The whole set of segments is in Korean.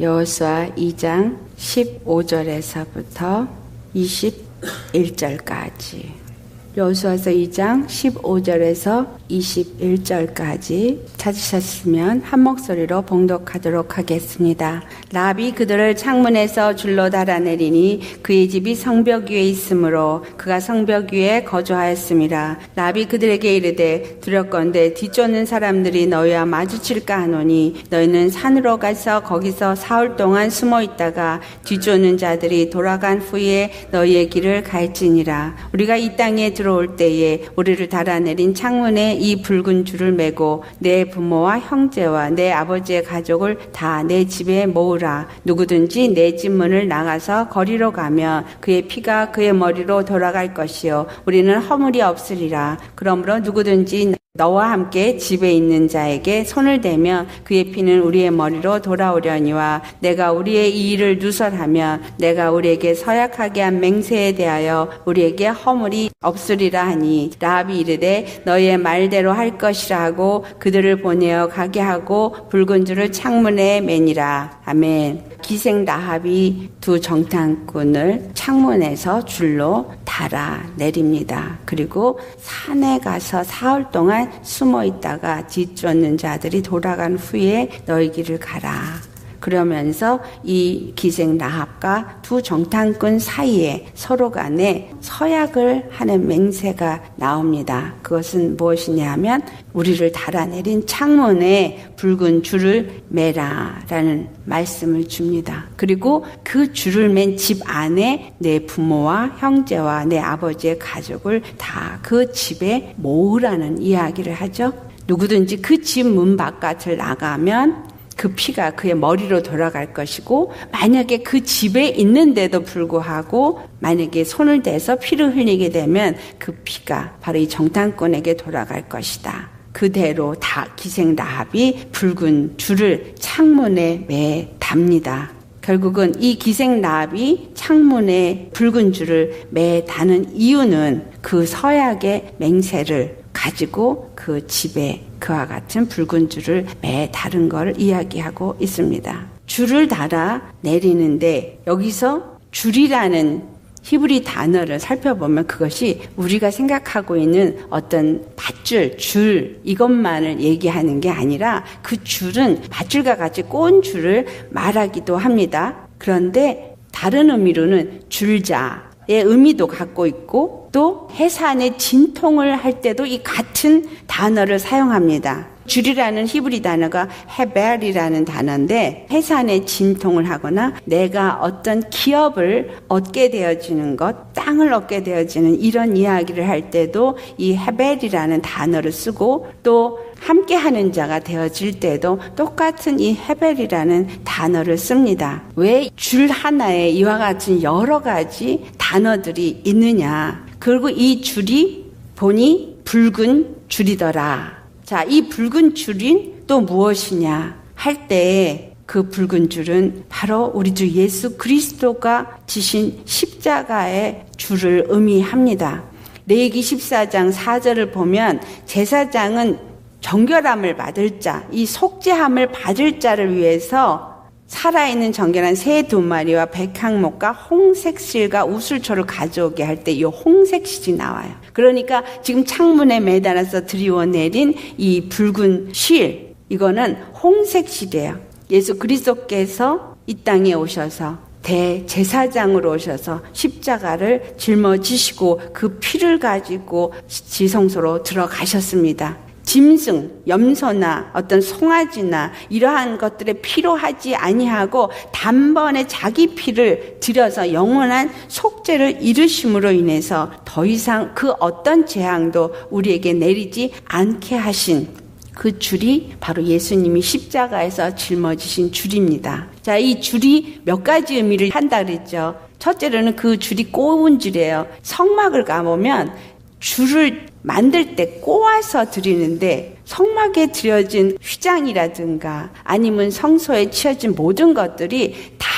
여호수아 2장 15절에서부터 21절까지 여호수아서 2장 15절에서 21절까지 찾으셨으면 한 목소리로 봉독하도록 하겠습니다. 라비 그들을 창문에서 줄로 달아내리니 그의 집이 성벽 위에 있으므로 그가 성벽 위에 거주하였습니다. 라비 그들에게 이르되 두렵건대 뒤쫓는 사람들이 너희와 마주칠까 하노니 너희는 산으로 가서 거기서 사흘 동안 숨어 있다가 뒤쫓는 자들이 돌아간 후에 너희의 길을 갈지니라. 우리가 이 땅에 들어올 때에 우리를 달아내린 창문에 이 붉은 줄을 메고 내 부모와 형제와 내 아버지의 가족을 다 내 집에 모으라. 누구든지 내 집 문을 나가서 거리로 가면 그의 피가 그의 머리로 돌아갈 것이요. 우리는 허물이 없으리라. 그러므로 누구든지 너와 함께 집에 있는 자에게 손을 대면 그의 피는 우리의 머리로 돌아오려니와 내가 우리의 이 일을 누설하면 내가 우리에게 서약하게 한 맹세에 대하여 우리에게 허물이 없으리라 하니 라합이 이르되 너희의 말대로 할 것이라 하고 그들을 보내어 가게 하고 붉은 줄을 창문에 매니라. 아멘 기생 라합이 두 정탐꾼을 창문에서 줄로 달아 내립니다. 그리고 산에 가서 사흘 동안 숨어 있다가 뒤쫓는 자들이 돌아간 후에 너희 길을 가라. 그러면서 이 기생 라합과 두 정탐꾼 사이에 서로 간에 서약을 하는 맹세가 나옵니다. 그것은 무엇이냐 하면 우리를 달아내린 창문에 붉은 줄을 매라 라는 말씀을 줍니다. 그리고 그 줄을 맨 집 안에 내 부모와 형제와 내 아버지의 가족을 다 그 집에 모으라는 이야기를 하죠. 누구든지 그 집 문 바깥을 나가면 그 피가 그의 머리로 돌아갈 것이고 만약에 그 집에 있는데도 불구하고 만약에 손을 대서 피를 흘리게 되면 그 피가 바로 이 정탐꾼에게 돌아갈 것이다. 그대로 다 기생 라합이 붉은 줄을 창문에 매 답니다. 결국은 이 기생 라합이 창문에 붉은 줄을 매 다는 이유는 그 서약의 맹세를 가지고 그 집에 그와 같은 붉은 줄을 매 다른 걸 이야기하고 있습니다. 줄을 달아 내리는데 여기서 줄이라는 히브리 단어를 살펴보면 그것이 우리가 생각하고 있는 어떤 밧줄, 줄 이것만을 얘기하는 게 아니라 그 줄은 밧줄과 같이 꼬은 줄을 말하기도 합니다. 그런데 다른 의미로는 줄자, 의 의미도 갖고 있고 또 해산의 진통을 할 때도 이 같은 단어를 사용합니다. 줄이라는 히브리 단어가 헤벨이라는 단어인데 해산의 진통을 하거나 내가 어떤 기업을 얻게 되어지는 것, 땅을 얻게 되어지는 이런 이야기를 할 때도 이 헤벨이라는 단어를 쓰고 또 함께 하는 자가 되어질 때도 똑같은 이 헤벨이라는 단어를 씁니다. 왜 줄 하나에 이와 같은 여러 가지 단어들이 있느냐. 그리고 이 줄이 보니 붉은 줄이더라. 자, 이 붉은 줄인 또 무엇이냐 할 때 그 붉은 줄은 바로 우리 주 예수 그리스도가 지신 십자가의 줄을 의미합니다. 레기 14장 4절을 보면 제사장은 정결함을 받을 자, 이 속죄함을 받을 자를 위해서 살아있는 정결한 새 두 마리와 백항목과 홍색실과 우슬초를 가져오게 할 때 이 홍색실이 나와요. 그러니까 지금 창문에 매달아서 드리워 내린 이 붉은 실, 이거는 홍색실이에요. 예수 그리스도께서 이 땅에 오셔서 대제사장으로 오셔서 십자가를 짊어지시고 그 피를 가지고 지성소로 들어가셨습니다. 짐승, 염소나 어떤 송아지나 이러한 것들에 필요하지 아니하고 단번에 자기 피를 들여서 영원한 속죄를 이루심으로 인해서 더 이상 그 어떤 재앙도 우리에게 내리지 않게 하신 그 줄이 바로 예수님이 십자가에서 짊어지신 줄입니다. 자, 이 줄이 몇 가지 의미를 한다 그랬죠. 첫째로는 그 줄이 꼬운 줄이에요. 성막을 가보면 줄을 만들 때 꼬아서 드리는데 성막에 드려진 휘장이라든가 아니면 성소에 치어진 모든 것들이 다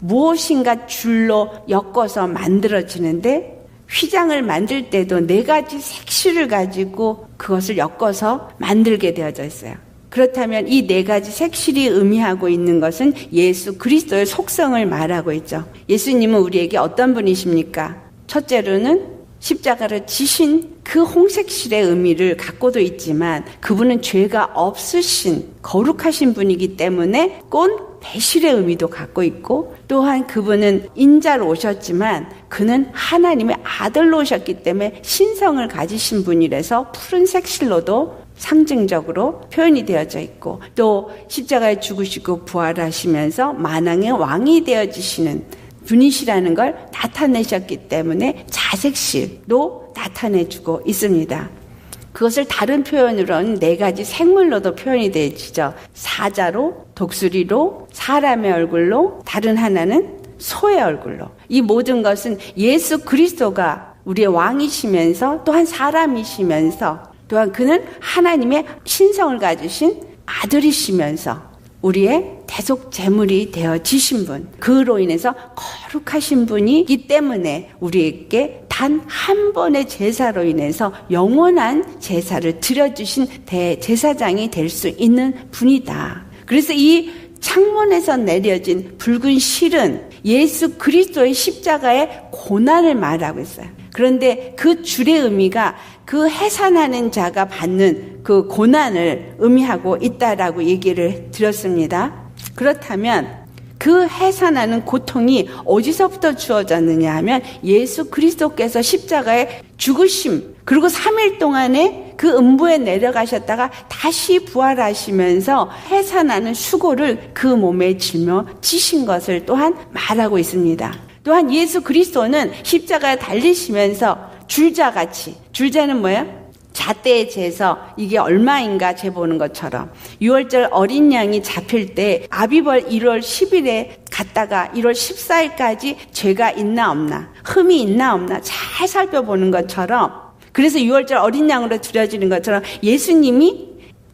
무엇인가 줄로 엮어서 만들어지는데 휘장을 만들 때도 네 가지 색실을 가지고 그것을 엮어서 만들게 되어져 있어요. 그렇다면 이 네 가지 색실이 의미하고 있는 것은 예수 그리스도의 속성을 말하고 있죠. 예수님은 우리에게 어떤 분이십니까? 첫째로는 십자가를 지신 그 홍색실의 의미를 갖고도 있지만 그분은 죄가 없으신 거룩하신 분이기 때문에 꼰 배실의 의미도 갖고 있고 또한 그분은 인자로 오셨지만 그는 하나님의 아들로 오셨기 때문에 신성을 가지신 분이라서 푸른색 실로도 상징적으로 표현이 되어져 있고 또 십자가에 죽으시고 부활하시면서 만왕의 왕이 되어지시는 분이시라는 걸 나타내셨기 때문에 자색실도 나타내주고 있습니다. 그것을 다른 표현으로는 네 가지 생물로도 표현이 되지죠. 사자로, 독수리로, 사람의 얼굴로, 다른 하나는 소의 얼굴로. 이 모든 것은 예수 그리스도가 우리의 왕이시면서 또한 사람이시면서 또한 그는 하나님의 신성을 가지신 아들이시면서 우리의 대속 제물이 되어지신 분, 그로 인해서 거룩하신 분이기 때문에 우리에게 단 한 번의 제사로 인해서 영원한 제사를 드려주신 대제사장이 될 수 있는 분이다. 그래서 이 창문에서 내려진 붉은 실은 예수 그리스도의 십자가의 고난을 말하고 있어요. 그런데 그 줄의 의미가 그 해산하는 자가 받는 그 고난을 의미하고 있다라고 얘기를 들었습니다. 그렇다면 그 해산하는 고통이 어디서부터 주어졌느냐 하면 예수 그리스도께서 십자가에 죽으심 그리고 3일 동안에 그 음부에 내려가셨다가 다시 부활하시면서 해산하는 수고를 그 몸에 짊어 지신 것을 또한 말하고 있습니다. 또한 예수 그리스도는 십자가에 달리시면서 줄자같이 줄자는 뭐예요? 잣대에 재서 이게 얼마인가 재보는 것처럼 6월절 어린 양이 잡힐 때 아비벌 1월 10일에 갔다가 1월 14일까지 죄가 있나 없나 흠이 있나 없나 잘 살펴보는 것처럼 그래서 6월절 어린 양으로 드려지는 것처럼 예수님이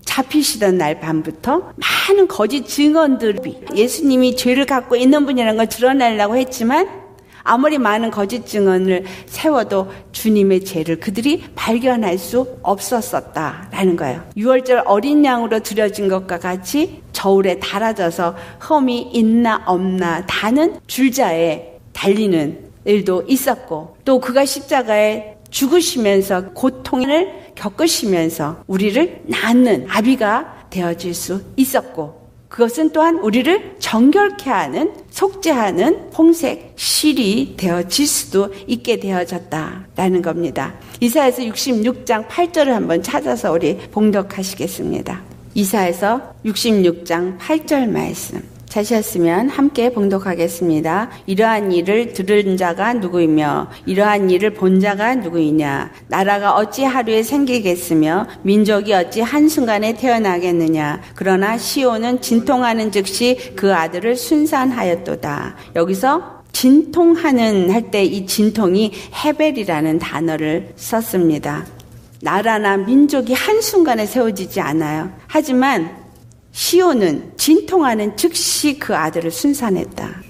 잡히시던 날 밤부터 많은 거짓 증언들이 예수님이 죄를 갖고 있는 분이라는 걸 드러내려고 했지만 아무리 많은 거짓 증언을 세워도 주님의 죄를 그들이 발견할 수 없었었다라는 거예요. 6월절 어린 양으로 드려진 것과 같이 저울에 달아져서 험이 있나 없나 다는 줄자에 달리는 일도 있었고 또 그가 십자가에 죽으시면서 고통을 겪으시면서 우리를 낳는 아비가 되어질 수 있었고 그것은 또한 우리를 정결케 하는 속죄하는 홍색 실이 되어질 수도 있게 되어졌다라는 겁니다. 이사에서 66장 8절을 한번 찾아서 우리 봉독하시겠습니다. 이사에서 66장 8절 말씀. 찾으셨으면 함께 봉독하겠습니다. 이러한 일을 들은 자가 누구이며 이러한 일을 본 자가 누구이냐 나라가 어찌 하루에 생기겠으며 민족이 어찌 한순간에 태어나겠느냐 그러나 시온은 진통하는 즉시 그 아들을 순산하였도다. 여기서 진통하는 할 때 이 진통이 헤벨이라는 단어를 썼습니다. 나라나 민족이 한순간에 세워지지 않아요. 하지만 시온은 진통하는 즉시 그 아들을 순산했다.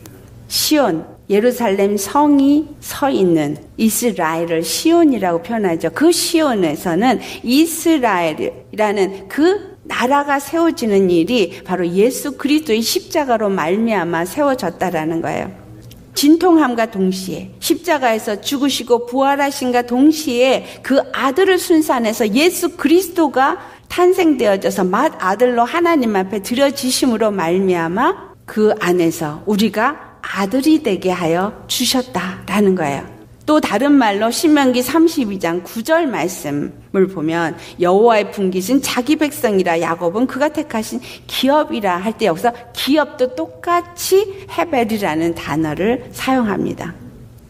시온, 예루살렘 성이 서 있는 이스라엘을 시온이라고 표현하죠. 그 시온에서는 이스라엘이라는 그 나라가 세워지는 일이 바로 예수 그리스도의 십자가로 말미암아 세워졌다라는 거예요. 진통함과 동시에 십자가에서 죽으시고 부활하신과 동시에 그 아들을 순산해서 예수 그리스도가 탄생되어져서 맏 아들로 하나님 앞에 드려지심으로 말미암아 그 안에서 우리가 아들이 되게 하여 주셨다라는 거예요. 또 다른 말로 신명기 32장 9절 말씀을 보면 여호와의 분깃은 자기 백성이라 야곱은 그가 택하신 기업이라 할 때 여기서 기업도 똑같이 헤벨이라는 단어를 사용합니다.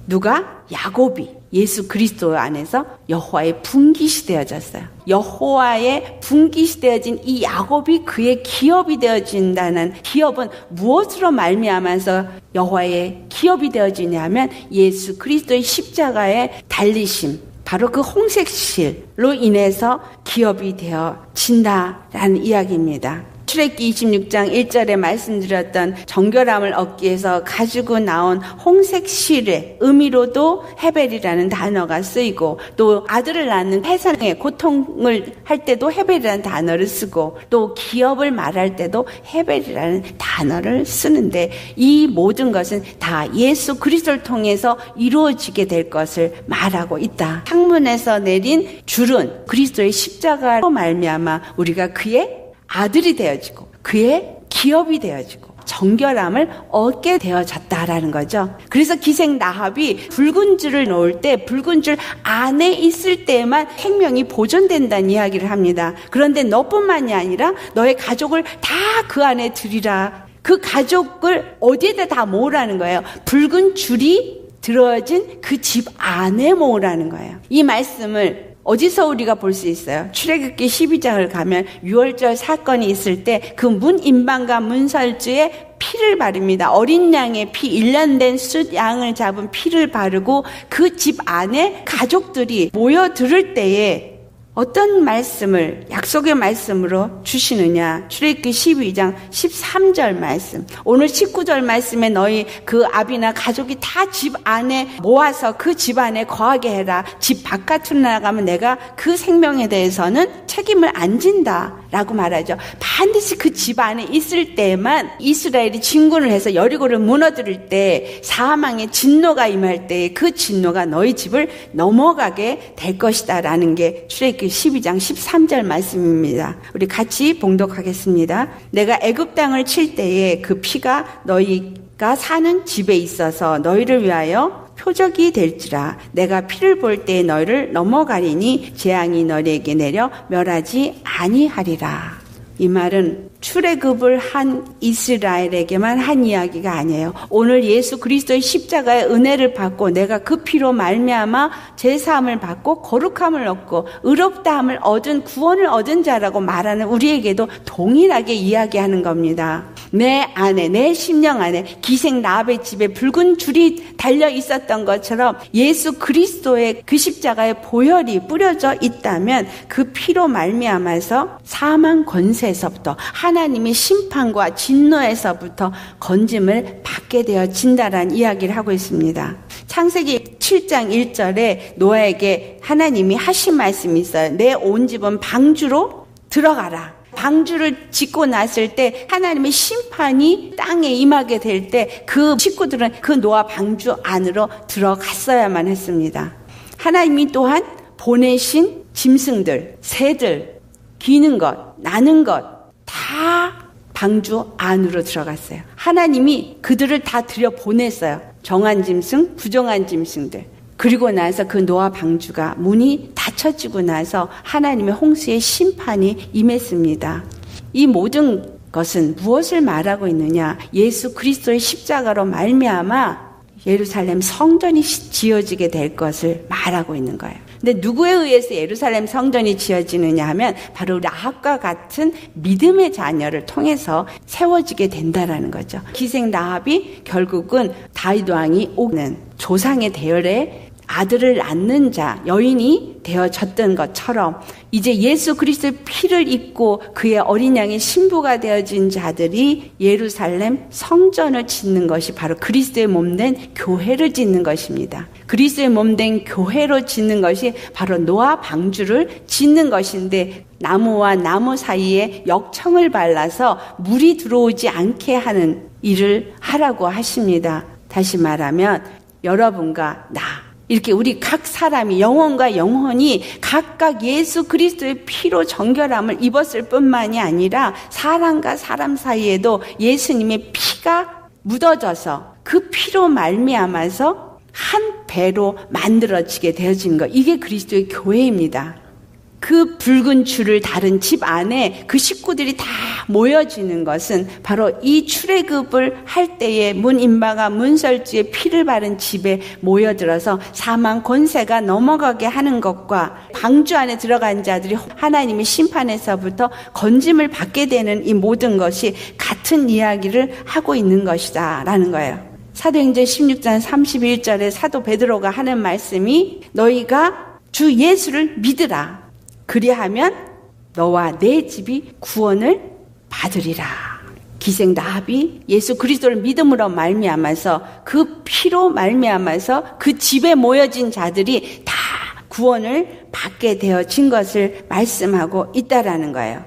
누가 야곱이 예수 그리스도 안에서 여호와의 분깃이 되어졌어요. 여호와의 분깃이 되어진 이 야곱이 그의 기업이 되어진다는 기업은 무엇으로 말미암아서 여호와의 기업이 되어지냐면 예수 그리스도의 십자가의 달리심 바로 그 홍색실로 인해서 기업이 되어진다라는 이야기입니다. 출애기 26장 1절에 말씀드렸던 정결함을 얻기 위해서 가지고 나온 홍색 실의 의미로도 헤벨이라는 단어가 쓰이고 또 아들을 낳는 해산의 고통을 할 때도 헤벨이라는 단어를 쓰고 또 기업을 말할 때도 헤벨이라는 단어를 쓰는데 이 모든 것은 다 예수 그리스도를 통해서 이루어지게 될 것을 말하고 있다. 창문에서 내린 줄은 그리스도의 십자가로 말미암아 우리가 그의 아들이 되어지고 그의 기업이 되어지고 정결함을 얻게 되어졌다라는 거죠. 그래서 기생 나합이 붉은 줄을 놓을 때 붉은 줄 안에 있을 때만 생명이 보존된다는 이야기를 합니다. 그런데 너뿐만이 아니라 너의 가족을 다 그 안에 들이라. 그 가족을 어디에다 다 모으라는 거예요. 붉은 줄이 들어진 그 집 안에 모으라는 거예요. 이 말씀을 어디서 우리가 볼 수 있어요? 출애굽기 12장을 가면 6월절 사건이 있을 때 그 문인방과 문설주에 피를 바릅니다. 어린 양의 피, 1년 된 숫 양을 잡은 피를 바르고 그 집 안에 가족들이 모여 들을 때에 어떤 말씀을 약속의 말씀으로 주시느냐? 출애굽기 12장 13절 말씀. 오늘 19절 말씀에 너희 그 아비나 가족이 다 집 안에 모아서 그 집 안에 거하게 해라. 집 바깥으로 나가면 내가 그 생명에 대해서는 책임을 안 진다 라고 말하죠. 반드시 그 집 안에 있을 때만 이스라엘이 진군을 해서 여리고를 무너뜨릴 때 사망의 진노가 임할 때 그 진노가 너희 집을 넘어가게 될 것이다 라는 게 출애굽기 출애굽기 12장 13절 말씀입니다. 우리 같이 봉독하겠습니다. 내가 애굽 땅을 칠 때에 그 피가 너희가 사는 집에 있어서 너희를 위하여 표적이 될지라 내가 피를 볼 때 너희를 넘어가리니 재앙이 너희에게 내려 멸하지 아니하리라. 이 말은 출애굽을 한 이스라엘에게만 한 이야기가 아니에요. 오늘 예수 그리스도의 십자가의 은혜를 받고 내가 그 피로 말미암아 제 사함을 받고 거룩함을 얻고 의롭다함을 얻은 구원을 얻은 자라고 말하는 우리에게도 동일하게 이야기하는 겁니다. 내 안에 내 심령 안에 기생 나합의 집에 붉은 줄이 달려 있었던 것처럼 예수 그리스도의 그 십자가의 보혈이 뿌려져 있다면 그 피로 말미암아서 사망 권세 에서부터 하나님의 심판과 진노에서부터 건짐을 받게 되어진다라는 이야기를 하고 있습니다. 창세기 7장 1절에 노아에게 하나님이 하신 말씀이 있어요. 내 온 집은 방주로 들어가라. 방주를 짓고 났을 때 하나님의 심판이 땅에 임하게 될 때 그 식구들은 그 노아 방주 안으로 들어갔어야만 했습니다. 하나님이 또한 보내신 짐승들, 새들, 기는 것, 나는 것, 다 방주 안으로 들어갔어요. 하나님이 그들을 다 들여 보냈어요. 정한 짐승, 부정한 짐승들. 그리고 나서 그 노아 방주가 문이 닫혀지고 나서 하나님의 홍수의 심판이 임했습니다. 이 모든 것은 무엇을 말하고 있느냐? 예수 그리스도의 십자가로 말미암아 예루살렘 성전이 지어지게 될 것을 말하고 있는 거예요. 근데 누구에 의해서 예루살렘 성전이 지어지느냐 하면 바로 라합과 같은 믿음의 자녀를 통해서 세워지게 된다라는 거죠. 기생 라합이 결국은 다윗 왕이 오는 조상의 대열에 아들을 낳는 자, 여인이 되어졌던 것처럼 이제 예수 그리스도의 피를 입고 그의 어린 양의 신부가 되어진 자들이 예루살렘 성전을 짓는 것이 바로 그리스도의 몸된 교회를 짓는 것입니다. 그리스도의 몸된 교회로 짓는 것이 바로 노아 방주를 짓는 것인데 나무와 나무 사이에 역청을 발라서 물이 들어오지 않게 하는 일을 하라고 하십니다. 다시 말하면 여러분과 나 이렇게 우리 각 사람이 영혼과 영혼이 각각 예수 그리스도의 피로 정결함을 입었을 뿐만이 아니라 사람과 사람 사이에도 예수님의 피가 묻어져서 그 피로 말미암아서 한 배로 만들어지게 되어진 것. 이게 그리스도의 교회입니다. 그 붉은 줄을 다른 집 안에 그 식구들이 다 모여지는 것은 바로 이 출애굽을 할 때에 문인바가 문설주에 피를 바른 집에 모여들어서 사망 권세가 넘어가게 하는 것과 방주 안에 들어간 자들이 하나님의 심판에서부터 건짐을 받게 되는 이 모든 것이 같은 이야기를 하고 있는 것이다라는 거예요. 사도행전 16장 31절에 사도 베드로가 하는 말씀이 너희가 주 예수를 믿으라. 그리하면 너와 내 집이 구원을 받으리라. 기생 나합이 예수 그리스도를 믿음으로 말미암아서 그 피로 말미암아서 그 집에 모여진 자들이 다 구원을 받게 되어진 것을 말씀하고 있다라는 거예요.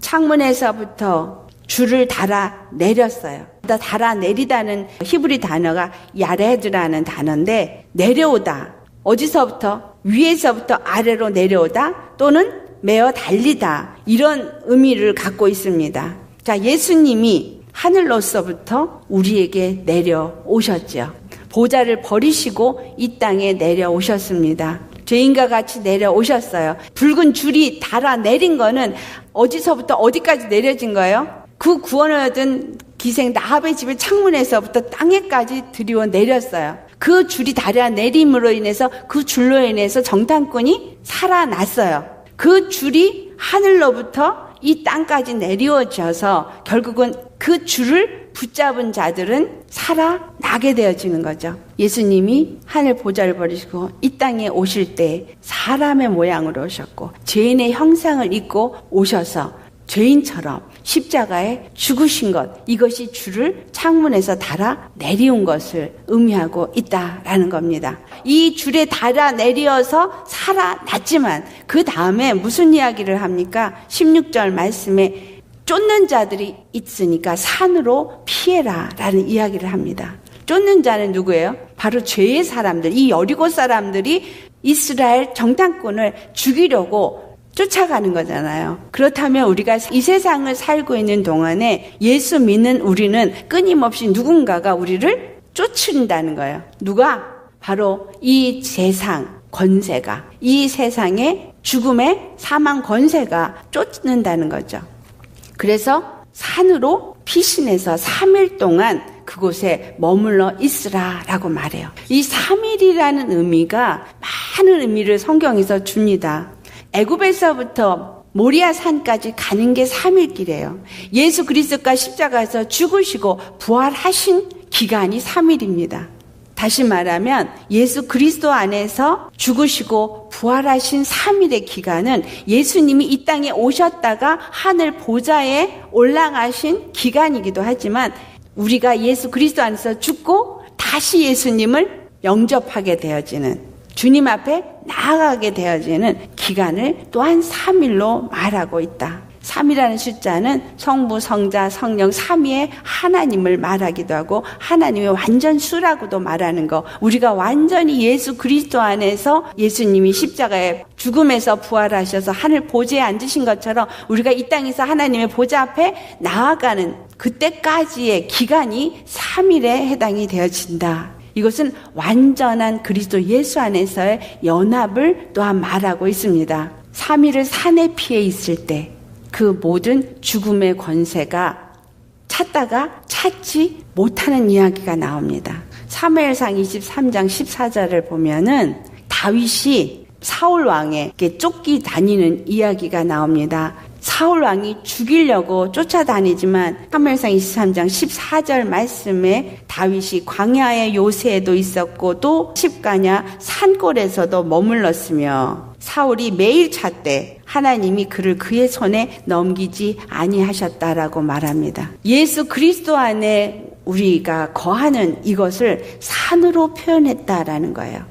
창문에서부터 줄을 달아 내렸어요. 달아 내리다는 히브리 단어가 야레드라는 단어인데 내려오다. 어디서부터? 위에서부터 아래로 내려오다 또는 메어 달리다. 이런 의미를 갖고 있습니다. 자, 예수님이 하늘로서부터 우리에게 내려오셨죠. 보좌를 버리시고 이 땅에 내려오셨습니다. 죄인과 같이 내려오셨어요. 붉은 줄이 달아 내린 거는 어디서부터 어디까지 내려진 거예요? 그 구원을 얻은 기생 나합의 집의 창문에서부터 땅에까지 들이워 내렸어요. 그 줄이 달아 내림으로 인해서 그 줄로 인해서 정탐꾼이 살아났어요. 그 줄이 하늘로부터 이 땅까지 내리워져서 결국은 그 줄을 붙잡은 자들은 살아나게 되어지는 거죠. 예수님이 하늘 보좌를 버리시고 이 땅에 오실 때 사람의 모양으로 오셨고 죄인의 형상을 입고 오셔서 죄인처럼 십자가에 죽으신 것 이것이 줄을 창문에서 달아 내리운 것을 의미하고 있다라는 겁니다. 이 줄에 달아 내리어서 살아났지만 그 다음에 무슨 이야기를 합니까? 16절 말씀에 쫓는 자들이 있으니까 산으로 피해라 라는 이야기를 합니다. 쫓는 자는 누구예요? 바로 죄의 사람들, 이 여리고 사람들이 이스라엘 정탐꾼을 죽이려고 쫓아가는 거잖아요. 그렇다면 우리가 이 세상을 살고 있는 동안에 예수 믿는 우리는 끊임없이 누군가가 우리를 쫓는다는 거예요. 누가? 바로 이 세상 권세가, 이 세상의 죽음의 사망 권세가 쫓는다는 거죠. 그래서 산으로 피신해서 3일 동안 그곳에 머물러 있으라 라고 말해요. 이 3일이라는 의미가 많은 의미를 성경에서 줍니다. 애굽에서부터 모리아 산까지 가는 게 3일 길이에요. 예수 그리스도가 십자가에서 죽으시고 부활하신 기간이 3일입니다. 다시 말하면 예수 그리스도 안에서 죽으시고 부활하신 3일의 기간은 예수님이 이 땅에 오셨다가 하늘 보좌에 올라가신 기간이기도 하지만 우리가 예수 그리스도 안에서 죽고 다시 예수님을 영접하게 되어지는 주님 앞에 나아가게 되어지는 기간을 또한 3일로 말하고 있다. 3이라는 숫자는 성부, 성자, 성령 3위의 하나님을 말하기도 하고 하나님의 완전 수라고도 말하는 거. 우리가 완전히 예수 그리스도 안에서 예수님이 십자가에 죽음에서 부활하셔서 하늘 보좌에 앉으신 것처럼 우리가 이 땅에서 하나님의 보좌 앞에 나아가는 그때까지의 기간이 3일에 해당이 되어진다. 이것은 완전한 그리스도 예수 안에서의 연합을 또한 말하고 있습니다. 3일을 산에 피해 있을 때 그 모든 죽음의 권세가 찾다가 찾지 못하는 이야기가 나옵니다. 3회상 23장 14절을 보면은 다윗이 사울 왕에게 쫓기 다니는 이야기가 나옵니다. 사울 왕이 죽이려고 쫓아다니지만 사무엘상 23장 14절 말씀에 다윗이 광야의 요새에도 있었고 또 십가냐 산골에서도 머물렀으며 사울이 매일 찾되 하나님이 그를 그의 손에 넘기지 아니하셨다라고 말합니다. 예수 그리스도 안에 우리가 거하는 이것을 산으로 표현했다라는 거예요.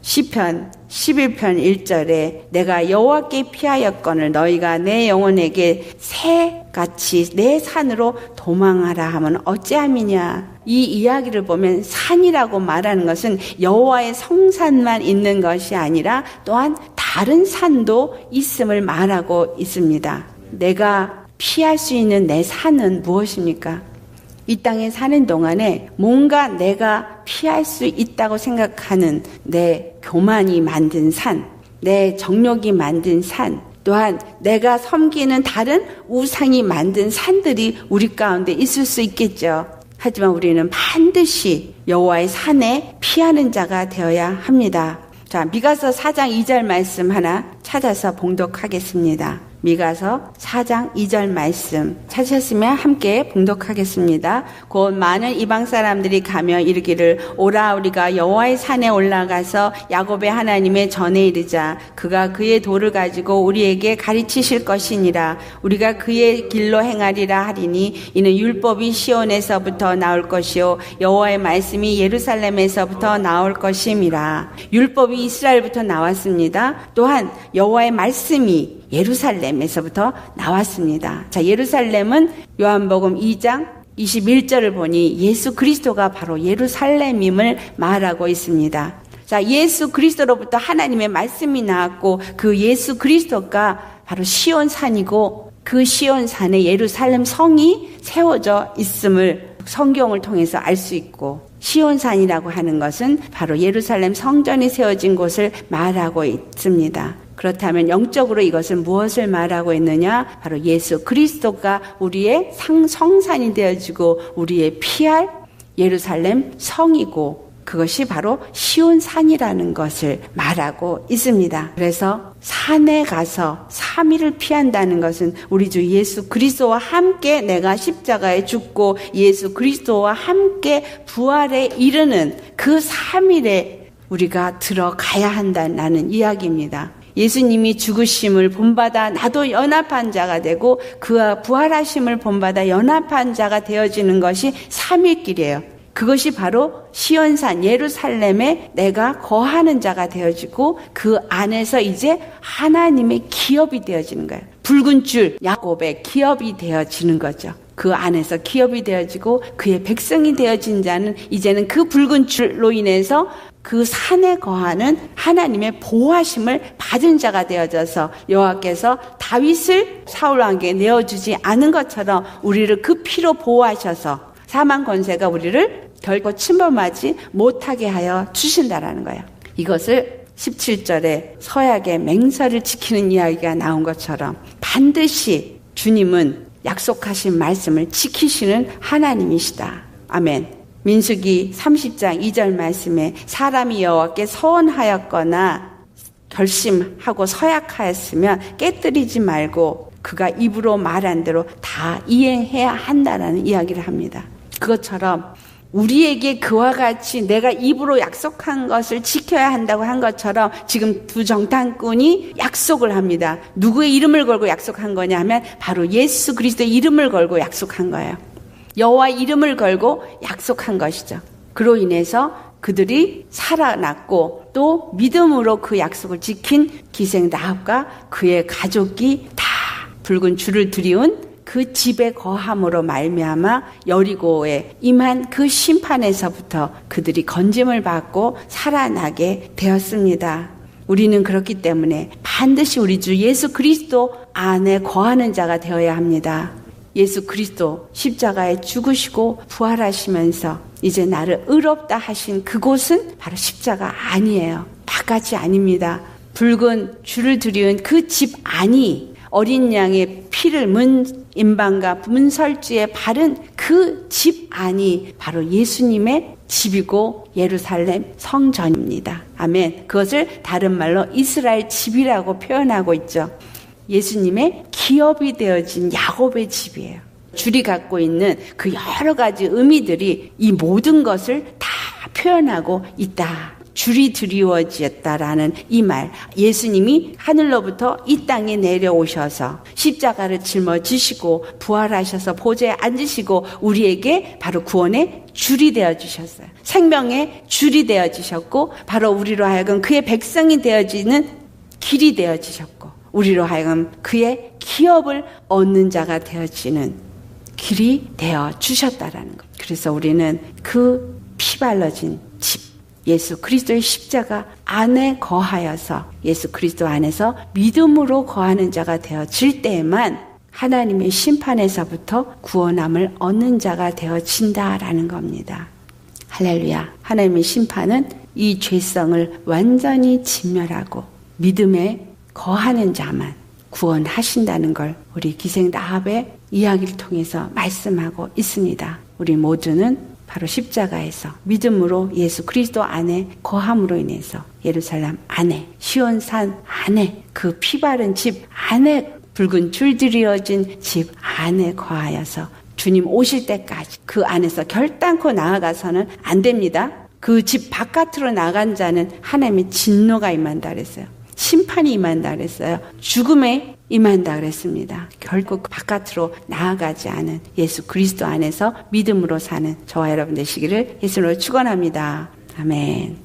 시편 11편 1절에 내가 여호와께 피하였거늘 너희가 내 영혼에게 새같이 내 산으로 도망하라 하면 어찌함이냐 이 이야기를 보면 산이라고 말하는 것은 여호와의 성산만 있는 것이 아니라 또한 다른 산도 있음을 말하고 있습니다. 내가 피할 수 있는 내 산은 무엇입니까? 이 땅에 사는 동안에 뭔가 내가 피할 수 있다고 생각하는 내 교만이 만든 산, 내 정욕이 만든 산, 또한 내가 섬기는 다른 우상이 만든 산들이 우리 가운데 있을 수 있겠죠. 하지만 우리는 반드시 여호와의 산에 피하는 자가 되어야 합니다. 자, 미가서 4장 2절 말씀 하나 찾아서 봉독하겠습니다. 미가서 4장 2절 말씀 찾으셨으면 함께 봉독하겠습니다. 곧 많은 이방 사람들이 가며 이르기를 오라 우리가 여호와의 산에 올라가서 야곱의 하나님의 전에 이르자 그가 그의 도를 가지고 우리에게 가르치실 것이니라 우리가 그의 길로 행하리라 하리니 이는 율법이 시온에서부터 나올 것이요 여호와의 말씀이 예루살렘에서부터 나올 것임이라 율법이 이스라엘부터 나왔습니다. 또한 여호와의 말씀이 예루살렘에서부터 나왔습니다. 자, 예루살렘은 요한복음 2장 21절을 보니 예수 그리스도가 바로 예루살렘임을 말하고 있습니다. 자, 예수 그리스도로부터 하나님의 말씀이 나왔고 그 예수 그리스도가 바로 시온 산이고 그 시온 산에 예루살렘 성이 세워져 있음을 성경을 통해서 알 수 있고 시온산이라고 하는 것은 바로 예루살렘 성전이 세워진 곳을 말하고 있습니다. 그렇다면 영적으로 이것은 무엇을 말하고 있느냐? 바로 예수 그리스도가 우리의 상, 성산이 되어지고 우리의 피할 예루살렘 성이고 그것이 바로 시온 산이라는 것을 말하고 있습니다. 그래서 산에 가서 3일을 피한다는 것은 우리 주 예수 그리스도와 함께 내가 십자가에 죽고 예수 그리스도와 함께 부활에 이르는 그 3일에 우리가 들어가야 한다는 이야기입니다. 예수님이 죽으심을 본받아 나도 연합한 자가 되고 그와 부활하심을 본받아 연합한 자가 되어지는 것이 3일길이에요. 그것이 바로 시온산 예루살렘에 내가 거하는 자가 되어지고 그 안에서 이제 하나님의 기업이 되어지는 거예요. 붉은 줄 야곱의 기업이 되어지는 거죠. 그 안에서 기업이 되어지고 그의 백성이 되어진 자는 이제는 그 붉은 줄로 인해서 그 산에 거하는 하나님의 보호하심을 받은 자가 되어져서 여호와께서 다윗을 사울 왕에게 내어주지 않은 것처럼 우리를 그 피로 보호하셔서 사망 권세가 우리를 결코 침범하지 못하게 하여 주신다라는 거예요. 이것을 17절에 서약의 맹설을 지키는 이야기가 나온 것처럼 반드시 주님은 약속하신 말씀을 지키시는 하나님이시다. 아멘. 민수기 30장 2절 말씀에 사람이 여호와께 서원하였거나 결심하고 서약하였으면 깨뜨리지 말고 그가 입으로 말한 대로 다 이행해야 한다라는 이야기를 합니다. 그것처럼 우리에게 그와 같이 내가 입으로 약속한 것을 지켜야 한다고 한 것처럼 지금 두 정탐꾼이 약속을 합니다. 누구의 이름을 걸고 약속한 거냐 하면 바로 예수 그리스도의 이름을 걸고 약속한 거예요. 여호와 이름을 걸고 약속한 것이죠. 그로 인해서 그들이 살아났고 또 믿음으로 그 약속을 지킨 기생 나합과 그의 가족이 다 붉은 줄을 들이운 그 집에 거함으로 말미암아 여리고에 임한 그 심판에서부터 그들이 건짐을 받고 살아나게 되었습니다. 우리는 그렇기 때문에 반드시 우리 주 예수 그리스도 안에 거하는 자가 되어야 합니다. 예수 그리스도 십자가에 죽으시고 부활하시면서 이제 나를 의롭다 하신 그곳은 바로 십자가 아니에요. 바깥이 아닙니다. 붉은 줄을 들이운 그집 안이 어린 양의 피를 문 임방과 문설주에 바른 그 집 안이 바로 예수님의 집이고 예루살렘 성전입니다. 아멘. 그것을 다른 말로 이스라엘 집이라고 표현하고 있죠. 예수님의 기업이 되어진 야곱의 집이에요. 줄이 갖고 있는 그 여러 가지 의미들이 이 모든 것을 다 표현하고 있다. 줄이 드리워졌다라는 이 말. 예수님이 하늘로부터 이 땅에 내려오셔서 십자가를 짊어지시고 부활하셔서 보좌에 앉으시고 우리에게 바로 구원의 줄이 되어 주셨어요. 생명의 줄이 되어 주셨고 바로 우리로 하여금 그의 백성이 되어지는 길이 되어 주셨고 우리로 하여금 그의 기업을 얻는 자가 되어지는 길이 되어 주셨다라는 것. 그래서 우리는 그 피발라진 집, 예수 그리스도의 십자가 안에 거하여서 예수 그리스도 안에서 믿음으로 거하는 자가 되어질 때에만 하나님의 심판에서부터 구원함을 얻는 자가 되어진다라는 겁니다. 할렐루야. 하나님의 심판은 이 죄성을 완전히 진멸하고 믿음에 거하는 자만 구원하신다는 걸 우리 기생 라합의 이야기를 통해서 말씀하고 있습니다. 우리 모두는 바로 십자가에서 믿음으로 예수 그리스도 안에 거함으로 인해서 예루살렘 안에 시온산 안에 그 피 바른 집 안에 붉은 줄들이어진 집 안에 거하여서 주님 오실 때까지 그 안에서 결단코 나아가서는 안 됩니다. 그 집 바깥으로 나간 자는 하나님의 진노가 임한다 그랬어요. 심판이 임한다 그랬어요. 죽음에 임한다 그랬습니다. 결국 그 바깥으로 나아가지 않은 예수 그리스도 안에서 믿음으로 사는 저와 여러분 되시기를 예수로 축원합니다. 아멘.